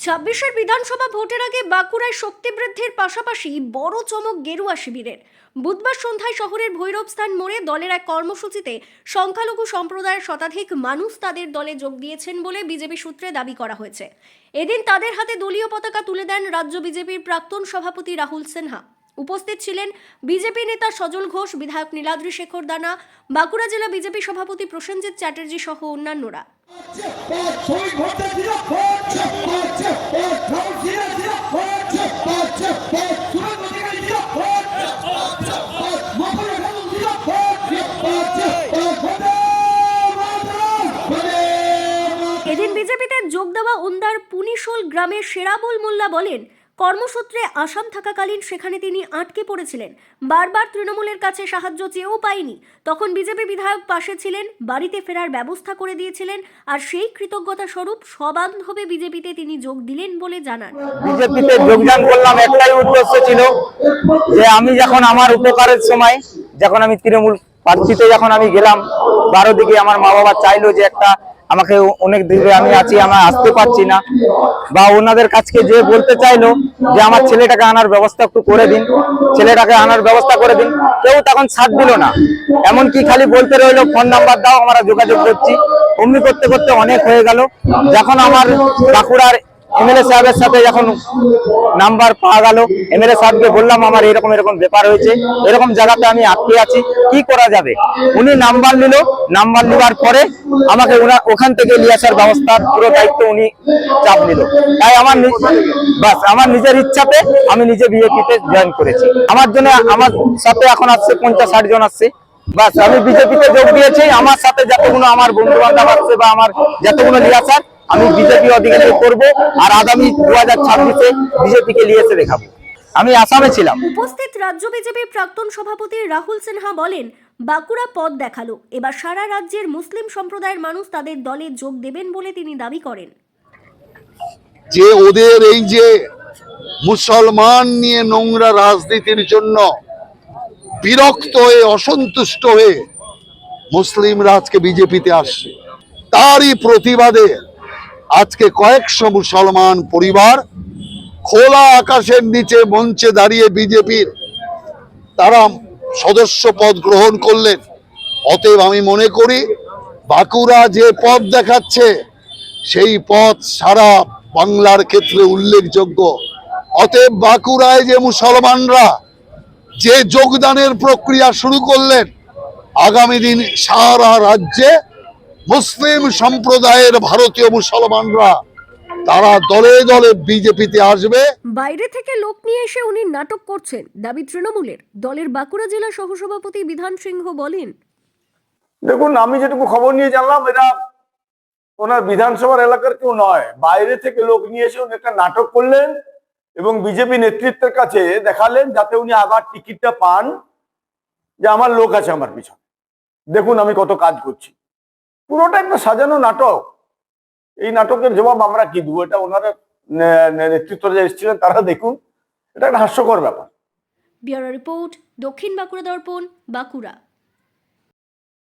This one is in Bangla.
ছাব্বিশের বিধানসভা ভোটের আগে বাঁকুড়ায় শক্তি বৃদ্ধির পাশাপাশি বড় চমক গেরুয়া শিবিরের। বুধবার সন্ধ্যায় শহরের ভৈরবস্থান মোড়ে দলের এক কর্মসূচিতে সংখ্যালঘু সম্প্রদায়ের শতাধিক মানুষ তাদের দলে যোগ দিয়েছেন বলে বিজেপি সূত্রে দাবি করা হয়েছে। এদিন তাদের হাতে দলীয় পতাকা তুলে দেন রাজ্য বিজেপির প্রাক্তন সভাপতি রাহুল সিনহা। উপস্থিত ছিলেন বিজেপি নেতা সজল ঘোষ, বিধায়ক নীলাদ্রি শেখর দানা, বাঁকুড়া জেলা বিজেপি সভাপতি প্রসেনজিৎ চ্যাটার্জি সহ অন্যান্যরা। এদিন বিজেপিতে যোগ দেওয়া উন্দার পুনিশোল গ্রামের সেরাবুল মোল্লা বলেন কর্মসূত্রে আসাম থাকাকালীন সেখানে তিনি আটকে পড়েছিলেন। বারবার তৃণমূলের কাছে সাহায্য চেয়েও পাইনি তখন বিজেপি বিধায়ক পাশে ছিলেন, বাড়িতে ফেরার ব্যবস্থা করে দিয়েছিলেন আর সেই কৃতজ্ঞতা স্বরূপ সবান্ধবে বিজেপিতে তিনি যোগ দিলেন বলে জানান। বিজেপিতে যোগদান করলাম একটাই উদ্দেশ্য ছিল যে আমি যখন আমার উপকারের সময় যখন আমি তৃণমূল প্রার্থীতে যখন আমি গেলাম বারো দিকে আমার মা বাবা চাইলো যে একটা আমাকে অনেক দূরে আমি আছি, আমার আসতে পারছি না। বা ওনাদের কাছকে যে বলতে চাইলো যে আমার ছেলেটাকে আনার ব্যবস্থা একটু করে দিন, ছেলেটাকে আনার ব্যবস্থা করে দিন, কেউ তখন ছাড় দিল না। এমনকি খালি বলতে রইল, ফোন নাম্বার দাও, আমরা যোগাযোগ করছি। অমনি করতে করতে অনেক হয়ে গেল। যখন আমার বাঁকুড়ার এমএলএ সাহেবের সাথে যখন নাম্বার পাওয়া গেল এমএলএ সাহেবকে বললাম, আমার এরকম এরকম ব্যাপার হয়েছে, এরকম জায়গাতে আমি আটকে আছি, কি করা যাবে? উনি নাম্বার নিল, নাম্বার নেওয়ার পরে আমাকে ওখান থেকে নিয়ে আসার ব্যবস্থার পুরো দায়িত্ব উনি চাপ নিল। তাই আমার বাস, আমার নিজের ইচ্ছাতে আমি নিজে বিজেপিতে জয়েন করেছি। আমার জন্য, আমার সাথে এখন আসছে পঞ্চাশ ষাট জন আসছে। বাস, আমি বিজেপিতে যোগ দিয়েছি, আমার সাথে যতগুলো আমার বন্ধু বান্ধব আসছে বা আমার যতগুলো লিয়াসার আমি বিজেপি অধিকারী করব আর আগামী দু হাজার ছাব্বিশে বিজেপিকে নিয়ে এসে দেখাবো। আমি আসামে ছিলাম। উপস্থিত রাজ্য বিজেপির প্রাক্তন সভাপতি রাহুল সিনহা বলেন বাঁকুড়া পথ দেখাল এবার সারা রাজ্যের মুসলিম সম্প্রদায়ের মানুষ তাদের দলে যোগ দেবেন বলে তিনি দাবি করেন। যে ওদের এই যে মুসলমান নিয়ে নোংরা রাজনীতির জন্য বিরক্ত হয়ে অসন্তুষ্ট হয়ে মুসলিমরা আজকে বিজেপিতে আসছে তারই প্রতিবাদে আজকে কয়েকশো মুসলমান পরিবার খোলা আকাশের নিচে মঞ্চে দাঁড়িয়ে বিজেপির তারা সদস্য পদ গ্রহণ করলেন। অতএব আমি মনে করি, বাঁকুড়া যে পথ দেখাচ্ছে, সেই পথ সারা বাংলার ক্ষেত্রে উল্লেখযোগ্য। অতএব বাঁকুড়ায় যে মুসলমানরা যে যোগদানের প্রক্রিয়া শুরু করলেন, আগামী দিন সারা রাজ্যে মুসলিম সম্প্রদায়ের ভারতীয় মুসলমানরা তারা দলে দলে বিজেপিতে আসবে। বাইরে থেকে লোক নিয়ে এসে উনি নাটক করছেন দাবি তৃণমূলের। দলের বাঁকুড়া জেলা সহসভাপতি বিধান সিংহ বলেন দেখুন আমি যেটুকু খবর নিয়ে জানলাম এটা ওনার বিধানসভার এলাকার কেউ নয়। বাইরে থেকে লোক নিয়ে এসে উনি একটা নাটক করলেন এবং বিজেপি নেতৃত্বের কাছে দেখালেন যাতে উনি আবার টিকিটটা পান যে আমার লোক আছে আমার পিছনে। দেখুন আমি কত কাজ করছি। পুরোটা একটা সাজানো নাটক। এই নাটকের জবাব আমরা কি দেবো? এটা ওনারা নেতৃত্ব যে এসেছিলেন, তারা দেখুন। এটা একটা হাস্যকর ব্যাপার। বিহার রিপোর্ট, দক্ষিণ বাঁকুড়া দর্পণ, বাঁকুড়া।